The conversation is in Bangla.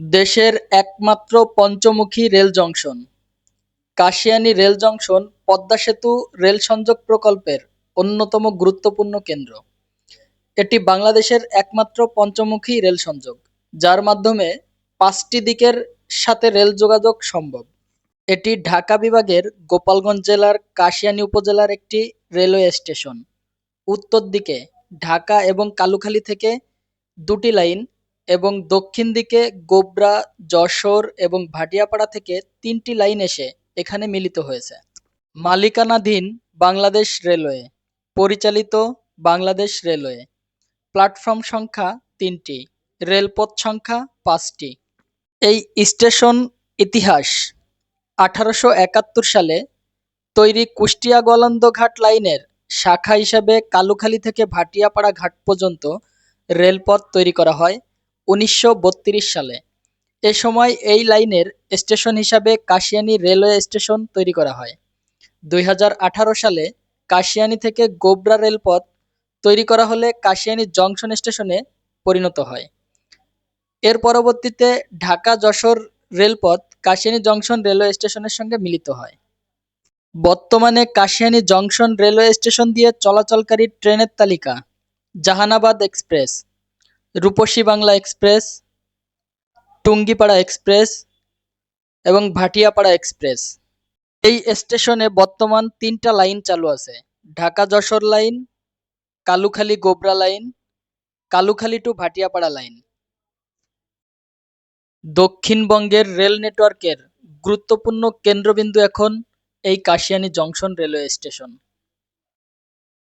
দেশের একমাত্র পঞ্চমুখী rail junction. Kashiani rail junction Padma সেতু রেল সংযোগ প্রকল্পের অন্যতম গুরুত্বপূর্ণ কেন্দ্র। এটি বাংলাদেশের একমাত্র পঞ্চমুখী রেল সংযোগ, যার মাধ্যমে পাঁচটি দিকের সাথে রেল যোগাযোগ সম্ভব। এটি ঢাকা বিভাগের গোপালগঞ্জ জেলার কাশিয়ানী উপজেলার একটি রেলওয়ে স্টেশন। উত্তর দিকে ঢাকা এবং কালুখালী থেকে দুটি লাইন এবং দক্ষিণ দিকে গোবরা, যশোর এবং ভাটিয়াপাড়া থেকে তিনটি লাইন এসে এখানে মিলিত হয়েছে। মালিকানাধীন বাংলাদেশ রেলওয়ে, পরিচালিত বাংলাদেশ রেলওয়ে। প্ল্যাটফর্ম সংখ্যা তিনটি, রেলপথ সংখ্যা পাঁচটি। এই স্টেশন ইতিহাস আঠারোশো একাত্তর সালে তৈরি কুষ্টিয়া গোয়ালন্দ ঘাট লাইনের শাখা হিসাবে কালুখালী থেকে ভাটিয়াপাড়া ঘাট পর্যন্ত রেলপথ তৈরি করা হয়। উনিশশো বত্রিশ সালে। এ সময় এই লাইনের স্টেশন হিসাবে কাশিয়ানী রেলওয়ে স্টেশন তৈরি করা হয়। দুই হাজার আঠারো সালে কাশিয়ানী থেকে গোবরা রেলপথ তৈরি করা হলে কাশিয়ানী জংশন স্টেশনে পরিণত হয়। এর পরবর্তীতে ঢাকা যশোর রেলপথ কাশিয়ানী জংশন রেলওয়ে স্টেশনের সঙ্গে মিলিত হয়। বর্তমানে কাশিয়ানী জংশন রেলওয়ে স্টেশন দিয়ে চলাচলকারী ট্রেনের তালিকা Jahanabad express. Rupshi Bangla express, Tungipara express এবং ভাটিয়াপাড়া এক্সপ্রেস। এই স্টেশনে বর্তমান তিনটা লাইন চালু আছে। Dhaka Jessore line, Kalukhali Gobra line, Kalukhali to Bhatiapara line. দক্ষিণবঙ্গের রেল নেটওয়ার্কের গুরুত্বপূর্ণ কেন্দ্রবিন্দু এখন এই কাশিয়ানী জংশন রেলওয়ে স্টেশন।